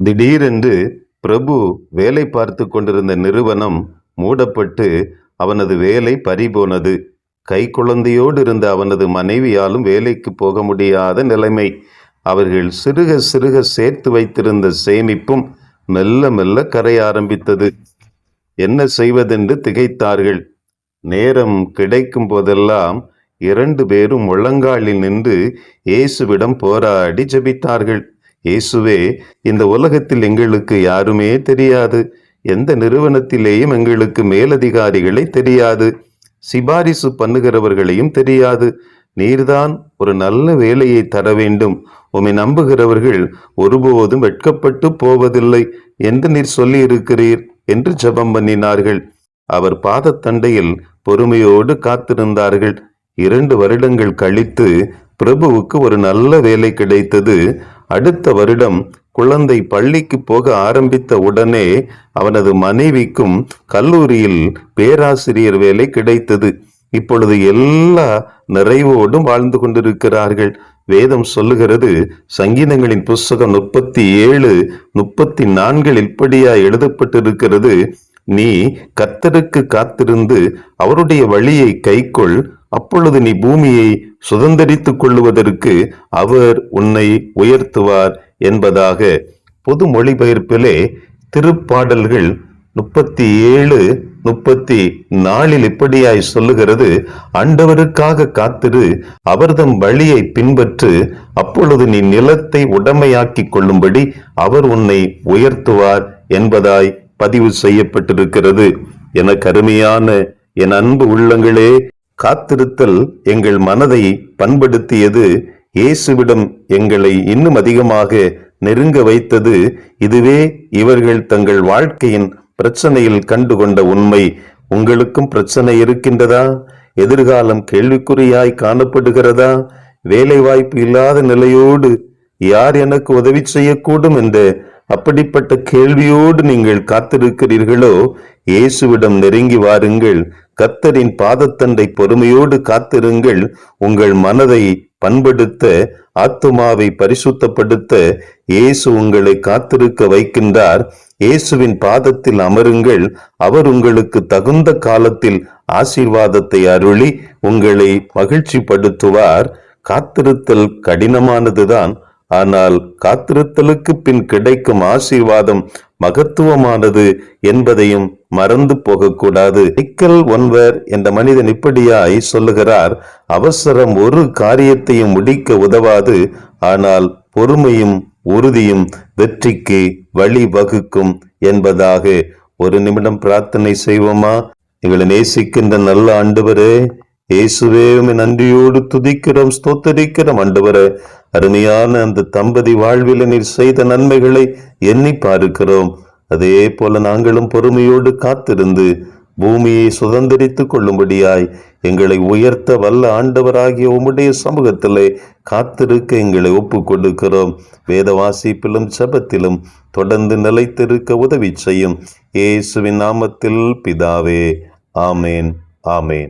திடீரென்று பிரபு வேலை பார்த்து கொண்டிருந்த நிறுவனம் மூடப்பட்டு அவனது வேலை பறிபோனது. கைக்குழந்தையோடு இருந்த அவனது மனைவியாலும் வேலைக்கு போக முடியாத நிலைமை. அவர்கள் சிறுக சிறுக சேர்த்து வைத்திருந்த சேமிப்பும் மெல்ல மெல்ல கரைய ஆரம்பித்தது. என்ன செய்வதென்று திகைத்தார்கள். நேரம் கிடைக்கும் போதெல்லாம் இரண்டு பேரும் முழங்காலில் நின்று இயேசுவிடம் போராடி ஜெபித்தார்கள். இயேசுவே இந்த உலகத்தில் எங்களுக்கு யாருமே தெரியாது. எந்த நிறுவனத்திலேயும் எங்களுக்கு மேலதிகாரிகளை தெரியாது. சிபாரிசு பண்ணுகிறவர்களையும் தெரியாது. நீர்தான் ஒரு நல்ல வேலையை தர வேண்டும். உம்மை நம்புகிறவர்கள் ஒருபோதும் வெட்கப்பட்டு போவதில்லை. என்று நீர் சொல்லியிருக்கிறீர் என்று ஜெபம் பண்ணினார்கள். அவர் பாதத்தண்டையில் பொறுமையோடு காத்திருந்தார்கள். இரண்டு வருடங்கள் கழித்து பிரபுவுக்கு ஒரு நல்ல வேலை கிடைத்தது. அடுத்த வருடம் குழந்தை பள்ளிக்கு போக ஆரம்பித்த உடனே அவனது மனைவிக்கும் கல்லூரியில் பேராசிரியர் வேலை கிடைத்தது. இப்பொழுது எல்லா நிறைவோடும் வாழ்ந்து கொண்டிருக்கிறார்கள். வேதம் சொல்லுகிறது சங்கீதங்களின் புஸ்தகம் முப்பத்தி ஏழு முப்பத்தி நான்கில் இப்படியா எழுதப்பட்டிருக்கிறது நீ கத்தருக்கு காத்திருந்து அவருடைய வழியை கைக்கொள் அப்பொழுது நீ பூமியை சுதந்திரித்துக் கொள்ளுவதற்கு அவர் உன்னை உயர்த்துவார் என்பதாக பொது மொழிபெயர்ப்பிலே திருப்பாடல்கள் முப்பத்தி ஏழு முப்பத்தி நாலில் இப்படியாய் சொல்லுகிறது ஆண்டவருக்காக காத்திரு அவர்தம் வழியை பின்பற்று அப்பொழுது நீ நிலத்தை உடமையாக்கிக் கொள்ளும்படி அவர் உன்னை உயர்த்துவார் என்பதாய் பதிவு செய்யப்பட்டிருக்கிறது. என கருமையான என் அன்பு உள்ளங்களே காத்திருத்தல் எங்கள் மனதை பண்படுத்தியது. இயேசுவிடம் எங்களை இன்னும் அதிகமாக நெருங்க வைத்தது. இதுவே இவர்கள் தங்கள் வாழ்க்கையின் பிரச்சனையில் கண்டுகொண்ட உண்மை. உங்களுக்கும் பிரச்சனை இருக்கின்றதா? எதிர்காலம் கேள்விக்குறியாய் காணப்படுகிறதா? வேலை வாய்ப்பு இல்லாத நிலையோடு யார் எனக்கு உதவி செய்யக்கூடும் என்ற அப்படிப்பட்ட கேள்வியோடு நீங்கள் காத்திருக்கிறீர்களோ? இயேசுவிடம் நெருங்கி வாருங்கள். கத்தரின் பாதத்தண்டை பொறுமையோடு காத்திருங்கள். உங்கள் மனதை பண்படுத்த ஆத்துமாவை பரிசுத்தப்படுத்த இயேசு உங்களை காத்திருக்க வைக்கின்றார். இயேசுவின் பாதத்தில் அமருங்கள். அவர் உங்களுக்கு தகுந்த காலத்தில் ஆசீர்வாதத்தை அருளி உங்களை மகிழ்ச்சிப்படுத்துவார். காத்திருத்தல் கடினமானதுதான். ஆனால் காத்திருத்தலுக்கு பின் கிடைக்கும் ஆசீர்வாதம் மகத்துவமானது என்பதையும் மறந்து போகக்கூடாது. நிக்கல் ஒன்வர் என்ற மனிதன் இப்படியாய் சொல்லுகிறார் அவசரம் ஒரு காரியத்தையும் முடிக்க உதவாது ஆனால் பொறுமையும் உறுதியும் வெற்றிக்கு வழி வகுக்கும் என்பதாக. ஒரு நிமிடம் பிரார்த்தனை செய்வோமா? எங்களை நேசிக்கின்ற நல்ல ஆண்டவரே இயேசுவே நன்றியோடு துதிக்கிறோம் ஸ்தோத்தரிக்கிறோம். ஆண்டவரே அருமையான அந்த தம்பதி வாழ்வில் நீர் செய்த நன்மைகளை எண்ணி பார்க்கிறோம். அதே போல நாங்களும் பொறுமையோடு காத்திருந்து பூமியை சுதந்திரித்துக் கொள்ளும்படியாய் எங்களை உயர்த்த வல்ல ஆண்டவராகிய உம்முடைய சமூகத்திலே காத்திருக்க எங்களை ஒப்பு கொடுக்கிறோம் வேத வாசிப்பிலும் செபத்திலும் தொடர்ந்து நிலைத்திருக்க உதவி செய்யும் இயேசுவின் நாமத்தில் பிதாவே ஆமேன் ஆமேன்.